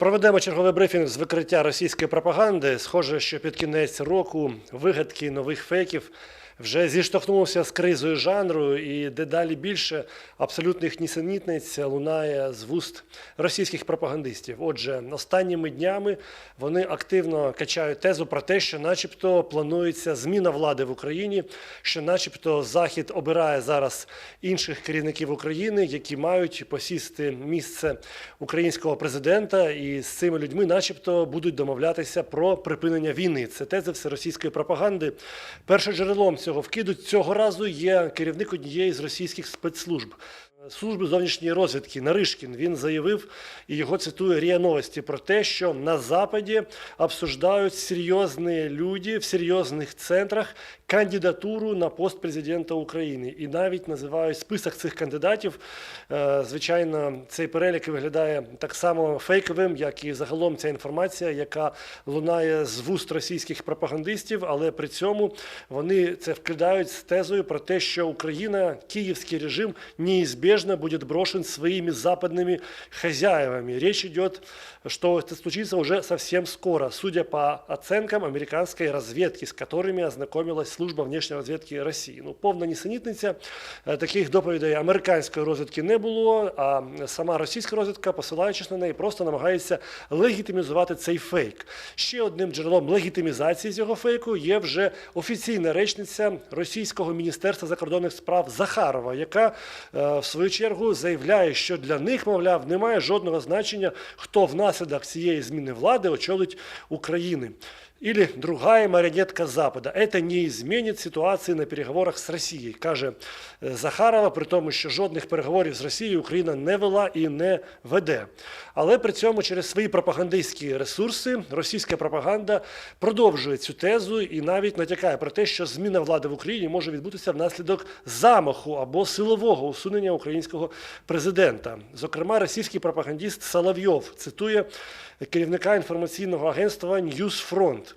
Проведемо черговий брифінг з викриття російської пропаганди. Схоже, що під кінець року вигадки нових фейків вже зіштовхнувся з кризою жанру, і дедалі більше абсолютних нісенітниць лунає з вуст російських пропагандистів. Отже, останніми днями вони активно качають тезу про те, що, начебто, планується зміна влади в Україні, що, начебто, Захід обирає зараз інших керівників України, які мають посісти місце українського президента, і з цими людьми, начебто, будуть домовлятися про припинення війни. Це тези всеросійської пропаганди. Першим джерелом цього вкиду цього разу є керівник однієї з російських спецслужб. Служби зовнішньої розвідки Наришкін він заявив, і його цитує РІА Новості про те, що на Западі обсуждають серйозні люди в серйозних центрах кандидатуру на пост президента України. І навіть називають список цих кандидатів. Е, Звичайно, цей перелік виглядає так само фейковим, як і загалом ця інформація, яка лунає з вуст російських пропагандистів, але при цьому вони це вкидають з тезою про те, що Україна, київський режим неизбежно будет брошен своими западными хозяевами. Речь идет, что это случится уже совсем скоро, судя по оценкам американской разведки, с которыми ознакомилась служба внешньої розвідки Росії. Ну, повна нісенітниця. Е, Таких доповідей американської розвідки не було, а сама російська розвідка, посилаючись на неї, просто намагається легітимізувати цей фейк. Ще одним джерелом легітимізації цього фейку є вже офіційна речниця російського міністерства закордонних справ Захарова, яка е, в свою чергу заявляє, що для них, мовляв, немає жодного значення, хто внаслідок цієї зміни влади очолить України. Или другая марионетка Запада. Это не изменит ситуації на переговорах з Росією, каже е, Захарова, при тому, що жодних переговорів з Росією Україна не вела і не веде. Але при цьому через свої пропагандистські ресурси російська пропаганда продовжує цю тезу і навіть натякає про те, що зміна влади в Україні може відбутися внаслідок замаху або силового усунення українського президента. Зокрема, російський пропагандист Соловйов цитує керівника інформаційного агентства Ньюсфронт.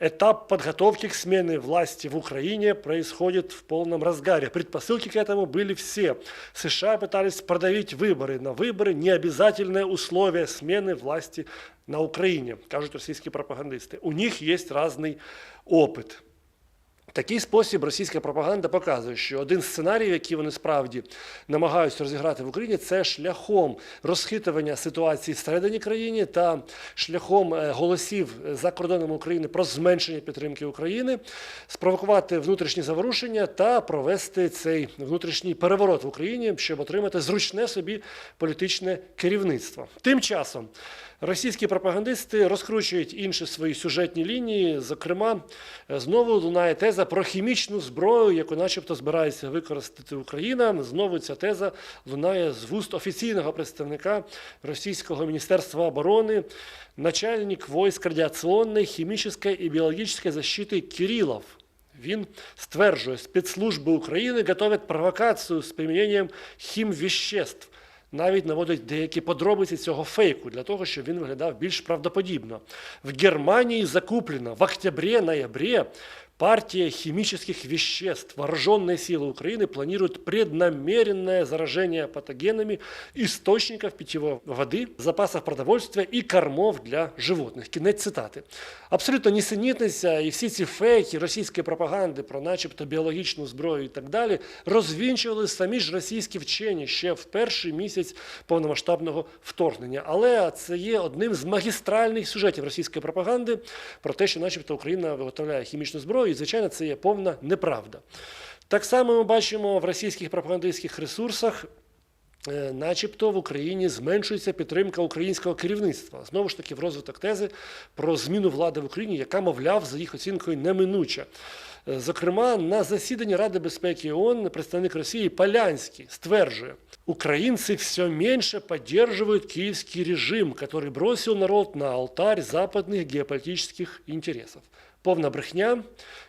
Этап подготовки к смене власти в Украине происходит в полном разгаре. Предпосылки к этому были все. США пытались продавить выборы. На выборы не обязательное условие смены власти на Украине, кажут российские пропагандисты. У них есть разный опыт. Такий спосіб російська пропаганда показує, що один з сценаріїв, які вони справді намагаються розіграти в Україні, це шляхом розхитування ситуації всередині країни та шляхом е, голосів за кордоном України про зменшення підтримки України, спровокувати внутрішні заворушення та провести цей внутрішній переворот в Україні, щоб отримати зручне собі політичне керівництво. Тим часом. Російські пропагандисти розкручують інші свої сюжетні лінії. Зокрема, е, знову лунає теза про хімічну зброю, яку, начебто, збирається використати Україна. Знову ця теза лунає з вуст офіційного представника Російського міністерства оборони, начальник войск радіаційної, хімічної і біологічної защити Кирилов. Він стверджує, спецслужби України готовят провокацію з примененням хімвіществ навіть наводить деякі подробиці цього фейку для того, щоб він виглядав більш правдоподібно. В Германії закуплено в октябре-ноябре партия химических веществ. Вооруженные силы Украины планируют преднамеренное заражение патогенами источников питьевой воды, запасов продовольствия и кормов для животних. Кінець цитати. Абсолютно нісенітниця і всі ці фейки російської пропаганди про начебто біологічну зброю і так далі розвінчували самі ж російські вчені ще в перший місяць повномасштабного вторгнення. Але це є одним з магістральних сюжетів російської пропаганди про те, що начебто Україна виготовляє хімічну зброю, і звичайно, це є повна неправда. Так само ми бачимо в російських пропагандистських ресурсах. е, Начебто в Україні зменшується підтримка українського керівництва. Знову ж таки, в розвиток тези про зміну влади в Україні, яка, мовляв, за їх оцінкою неминуча. Е, Зокрема, на засіданні Ради безпеки ООН представник Росії Полянський стверджує, украинцы все меньше поддерживают киевский режим, который бросил народ на алтарь западных геополитических интересов. Повна брехня.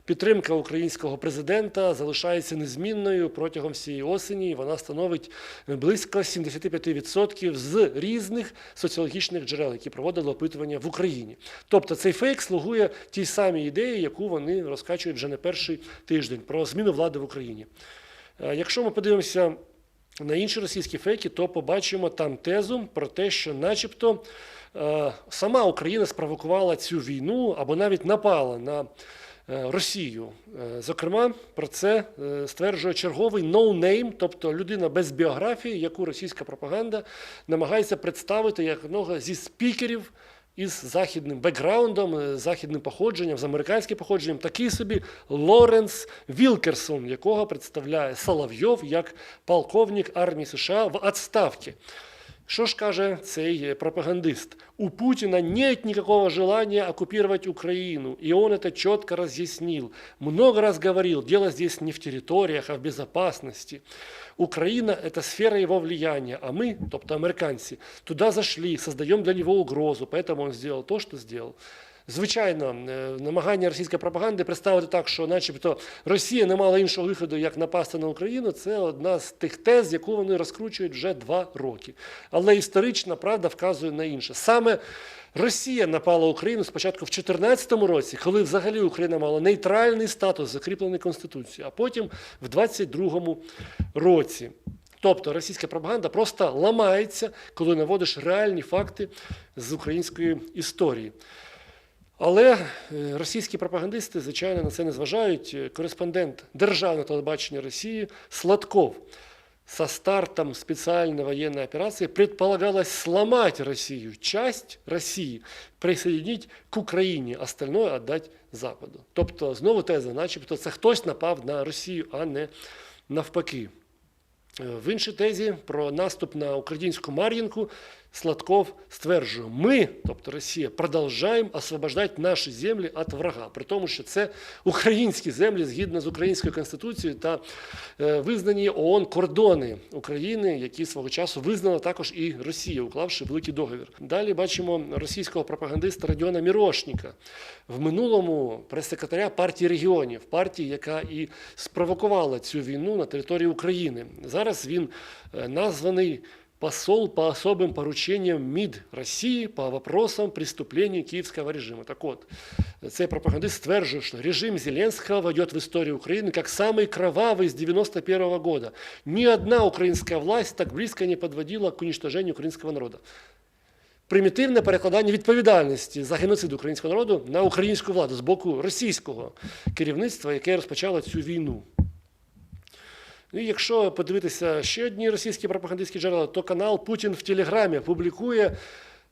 Підтримка українського президента залишається незмінною протягом всієї осені. і Вона становить близько 75% з різних соціологічних джерел, які проводили опитування в Україні. Тобто цей фейк слугує тій самій ідеї, яку вони розкачують вже не перший тиждень про зміну влади в Україні. Е, Якщо ми подивимося на інші російські фейки, то побачимо там тезу про те, що, начебто, е, сама Україна спровокувала цю війну або навіть напала на е, Росію. Е, Зокрема, про це стверджує черговий ноунейм, тобто людина без біографії, яку російська пропаганда намагається представити як одного зі спікерів із західним бекграундом, е, західним походженням, з американським походженням, такий собі Лоренс Вілкерсон, якого представляє Соловйов як полковник армії США в відставці. Що ж каже цей е, пропагандист? У Путина нет никакого желания оккупировать Украину, и он это четко разъяснил. Много раз говорил, дело здесь не в территориях, а в безопасности. Украина – это сфера его влияния, а мы, тобто американці, туда зашли, создаем для него угрозу, поэтому он сделал то, что сделал. Звичайно, е, намагання російської пропаганди представити так, що начебто Росія не мала іншого виходу, як напасти на Україну, це одна з тих тез, яку вони розкручують вже два роки. Але історична правда вказує на інше. Саме Росія напала Україну спочатку в 2014 році, коли взагалі Україна мала нейтральний статус, закріплений Конституцією, а потім в 2022 році. Тобто російська пропаганда просто ламається, коли наводиш реальні факти з української історії. Але е, російські пропагандисти, звичайно, на це не зважають. Е, Кореспондент Державного телебачення Росії Сладков со стартом специальной военной операции предполагалось сломать Россию, часть России присоединить к Україні, остальное отдать Западу. Тобто, знову теза, начебто це хтось напав на Росію, а не навпаки. Е, В іншій тезі про наступ на українську Мар'їнку Сладков стверджує, ми, тобто Росія, продовжуємо освобождати наші землі від врага, при тому, що це українські землі згідно з українською конституцією та е, визнані ООН кордони України, які свого часу визнала також і Росія, уклавши великий договір. Далі бачимо російського пропагандиста Радіона Мірошніка, в минулому прес-секретаря партії регіонів, партії, яка і спровокувала цю війну на території України. Зараз він е, названий посол по особым поручениям МИД России по вопросам преступлений киевского режима. Так от, цей пропагандист стверджує, що режим Зеленского войдет в историю Украины как самый кровавый с 91 года. Ни одна украинская власть так близко не подводила к уничтожению украинского народа. Примітивне перекладання відповідальності за геноцид українського народу на українську владу з боку російського керівництва, яке розпочало цю війну. Ну, якщо подивитися ще одні російські пропагандистські джерела, то канал Путін в Телеграмі публікує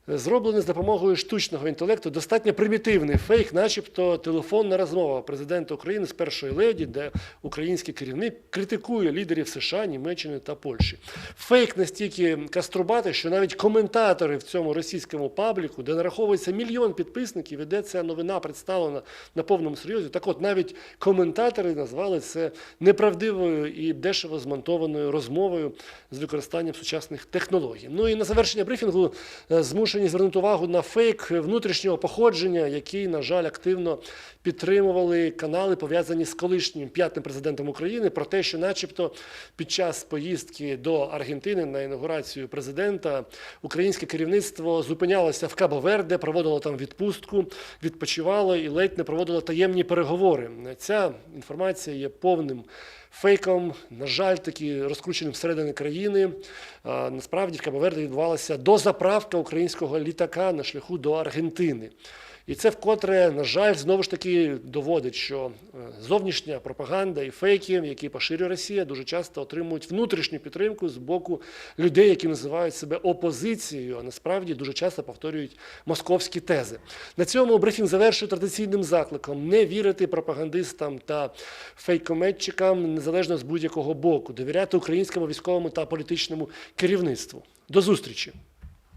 зроблений з допомогою штучного інтелекту достатньо примітивний фейк, начебто телефонна розмова президента України з першої леді, де український керівник критикує лідерів США, Німеччини та Польщі. Фейк настільки каструбатий, що навіть коментатори в цьому російському пабліку, де нараховується мільйон підписників, і ця новина представлена на повному серйозі. Так от навіть коментатори назвали це неправдивою і дешево змонтованою розмовою з використанням сучасних технологій. Ну і на завершення брифінгу е, змушені звернути увагу на фейк внутрішнього походження, який, на жаль, активно підтримували канали, пов'язані з колишнім п'ятим президентом України, про те, що, начебто, під час поїздки до Аргентини на інаугурацію президента українське керівництво зупинялося в Кабо-Верде, проводило там відпустку, відпочивало і ледь не проводило таємні переговори. Ця інформація є повним. Фейком, на жаль, таки розкрученим всередині країни. Насправді в Кабоверді відбувалася дозаправка українського літака на шляху до Аргентини. І це вкотре, на жаль, знову ж таки доводить, що е, зовнішня пропаганда і фейки, які поширює Росія, дуже часто отримують внутрішню підтримку з боку людей, які називають себе опозицією, а насправді дуже часто повторюють московські тези. На цьому брифінг завершую традиційним закликом не вірити пропагандистам та фейкометчикам незалежно з будь-якого боку, довіряти українському військовому та політичному керівництву. До зустрічі!